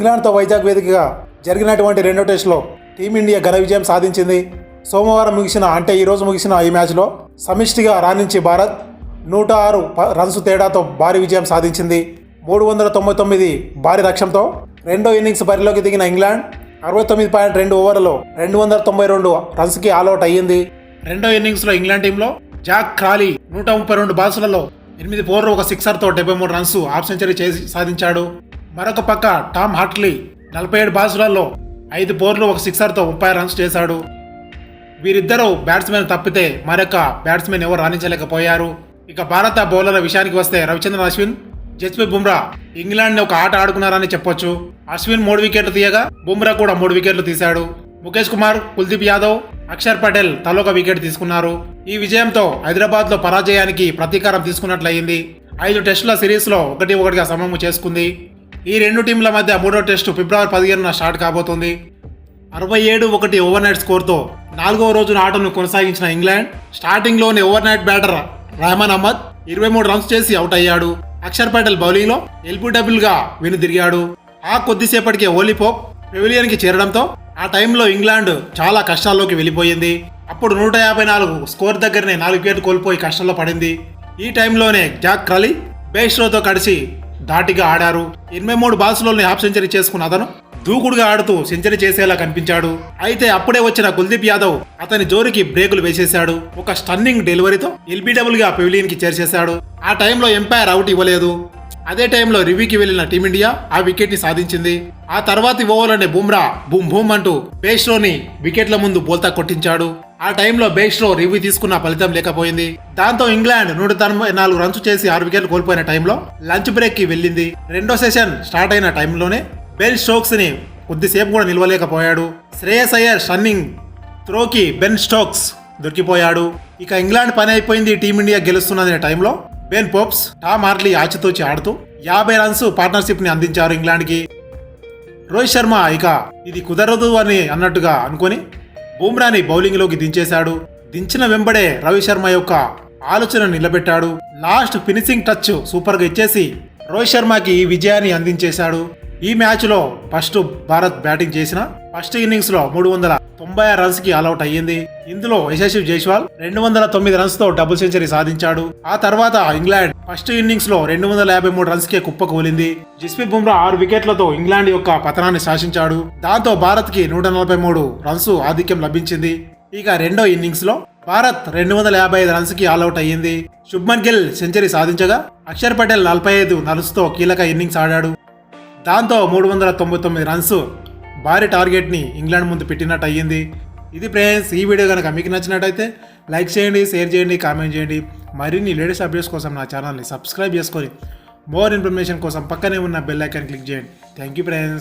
ఇంగ్లాండ్తో వైజాగ్ వేదికగా జరిగినటువంటి రెండో టెస్టులో టీమిండియా ఘన విజయం సాధించింది. సోమవారం ముగిసిన అంటే ఈరోజు ముగిసిన ఈ మ్యాచ్లో సమిష్టిగా రాణించి భారత్ నూట ఆరు ప- రన్స్ తేడాతో భారీ విజయం సాధించింది. మూడు వందల తొంభై తొమ్మిది భారీ లక్ష్యంతో రెండో ఇన్నింగ్స్ బరిలోకి దిగిన ఇంగ్లాండ్ అరవై తొమ్మిది పాయింట్ రెండు ఓవర్లలో రెండు వందల తొంభై రెండు రన్స్కి ఆల్అౌట్ అయ్యింది. రెండో ఇన్నింగ్స్లో ఇంగ్లాండ్ టీంలో జాక్ క్రాలీ నూట ముప్పై రెండు బాల్స్లలో ఎనిమిది ఫోర్లు ఒక సిక్సర్తో డెబ్బై మూడు రన్స్ హాఫ్ సెంచరీ చేసి సాధించాడు. మరొక పక్క టామ్ హాట్లీ నలభై ఏడు బాసులలో ఐదు బోర్లు ఒక సిక్సర్తో ముప్పై రన్స్ చేశాడు. వీరిద్దరూ బ్యాట్స్మెన్ తప్పితే మరొక బ్యాట్స్మెన్ ఎవరు రాణించలేకపోయారు. ఇక భారత బౌలర్ల విషయానికి వస్తే రవిచంద్రన్ అశ్విన్ జస్ప్రీత్ బుమ్రా ఇంగ్లాండ్ని ఒక ఆట ఆడుకున్నారని చెప్పొచ్చు. అశ్విన్ మూడు వికెట్లు తీయగా బుమ్రా కూడా మూడు వికెట్లు తీశాడు. ముఖేష్ కుమార్ కుల్దీప్ యాదవ్ అక్షర్ పటేల్ తలొక వికెట్ తీసుకున్నారు. ఈ విజయంతో హైదరాబాద్లో పరాజయానికి ప్రతీకారం తీసుకున్నట్లయింది. ఐదు టెస్టుల సిరీస్లో ఒకటి ఒకటిగా సమము చేసుకుంది. ఈ రెండు టీంల మధ్య మూడో టెస్టు ఫిబ్రవరి పదిహేనున స్టార్ట్ కాబోతుంది. అరవై ఏడు ఒకటి ఓవర్ నైట్ స్కోర్తో నాలుగవ రోజున ఆటను కొనసాగించిన England స్టార్టింగ్లోని over night batter Rehman Ahmed ఇరవై మూడు రన్స్ చేసి అవుట్ అయ్యాడు. అక్షర్ పటేల్ బౌలింగ్లో ఎల్బిడబ్ల్యూగా వెనుదిరిగాడు ఆ కొద్దిసేపటికే ఓలీపోప్ పెవిలియన్కి చేరడంతో ఆ టైంలో ఇంగ్లాండ్ చాలా కష్టాల్లోకి వెళ్ళిపోయింది. అప్పుడు నూట యాభై నాలుగు స్కోర్ దగ్గరనే నాలుగు వికెట్లు కోల్పోయి కష్టంలో పడింది. ఈ టైంలోనే జాక్ క్రలీ బేస్ట్రోతో కలిసి ధాటిగా ఆడారు. ఎనభై మూడు బాల్స్లోని హాఫ్ సెంచరీ చేసుకున్న అతను దూకుడుగా ఆడుతూ సెంచరీ చేసేలా కనిపించాడు. అయితే అప్పుడే వచ్చిన కుల్దీప్ యాదవ్ అతని జోరికి బ్రేకులు వేసేశాడు. ఒక స్టన్నింగ్ డెలివరీతో ఎల్బిడబుల్గా పెవిలియన్కి చేర్చేశాడు. ఆ టైంలో ఎంపైర్ అవుట్ ఇవ్వలేదు. అదే టైంలో రివ్యూకి వెళ్ళిన టీమిండియా ఆ వికెట్ని సాధించింది. ఆ తర్వాతి ఓవర్లోనే బుమ్రా బూమ్ బూమ్ అంటూ బేస్ట్రోని వికెట్ల ముందు బోల్తా కొట్టించాడు. ఆ టైంలో బేస్ట్రో రివ్యూ తీసుకున్న ఫలితం లేకపోయింది. దాంతో ఇంగ్లాండ్ నూట తొంభై నాలుగు రన్స్ చేసి ఆరు వికెట్లు కోల్పోయిన టైంలో లంచ్ బ్రేక్కి వెళ్ళింది. రెండో సెషన్ స్టార్ట్ అయిన టైంలోనే బెల్ స్టోక్స్ని కొద్దిసేపు కూడా నిలవలేకపోయాడు. శ్రేయస్ అయ్యర్ షన్నింగ్ త్రోకి బెన్ స్టోక్స్ దొరికిపోయాడు. ఇక ఇంగ్లాండ్ పని అయిపోయింది టీమిండియా గెలుస్తున్నది టైంలో బెన్ పోప్స్ టామ్ ఆర్లీ ఆచితూచి ఆడుతూ యాభై రన్స్ పార్ట్నర్షిప్ని అందించారు ఇంగ్లాండ్కి రోహిత్ శర్మ ఇక ఇది కుదరదు అని అన్నట్టుగా అనుకొని బూమ్రాని బౌలింగ్లోకి దించేశాడు. దించిన వెంబడే రవి శర్మ యొక్క ఆలోచన నిలబెట్టాడు. లాస్ట్ ఫినిషింగ్ టచ్ సూపర్గా ఇచ్చేసి రోహిత్ శర్మకి ఈ విజయాన్ని అందించేశాడు. ఈ మ్యాచ్లో ఫస్ట్ భారత్ బ్యాటింగ్ చేసిన ఫస్ట్ ఇన్నింగ్స్లో మూడు వందల తొంభై ఆరు రన్స్కి ఆల్అౌట్ అయ్యింది. ఇందులో యశస్వి జైస్వాల్ రెండు వందల తొమ్మిది రన్స్తో డబుల్ సెంచరీ సాధించాడు. ఆ తర్వాత ఇంగ్లాండ్ ఫస్ట్ ఇన్నింగ్స్లో రెండు వందల యాభై మూడు రన్స్ కే కుప్పకూలింది జస్ప్రీత్ బుమ్రా ఆరు వికెట్లతో ఇంగ్లాండ్ యొక్క పతనాన్ని శాసించాడు. దాంతో భారత్కి నూట నలభై మూడు రన్స్ ఆధిక్యం లభించింది. ఇక రెండో ఇన్నింగ్స్లో భారత్ రెండు వందల యాభై ఐదు రన్స్కి ఆల్అౌట్ అయ్యింది. శుభ్మన్ గిల్ సెంచరీ సాధించగా అక్షర్ పటేల్ నలభై ఐదు రన్స్తో కీలక ఇన్నింగ్స్ ఆడాడు. దాంతో మూడు వందల తొంభై తొమ్మిది రన్స్ భారీ టార్గెట్ని ఇంగ్లాండ్ ముందు పెట్టినట్టు అయ్యింది ఇది ఫ్రెండ్స్ ఈ వీడియో కనుక మీకు నచ్చినట్టయితే లైక్ చేయండి షేర్ చేయండి కామెంట్ చేయండి. మరిన్ని లేటెస్ట్ అప్డేట్స్ కోసం నా ఛానల్ని సబ్స్క్రైబ్ చేసుకొని మోర్ ఇన్ఫర్మేషన్ కోసం పక్కనే ఉన్న బెల్ ఐకాన్ క్లిక్ చేయండి. Thank you friends.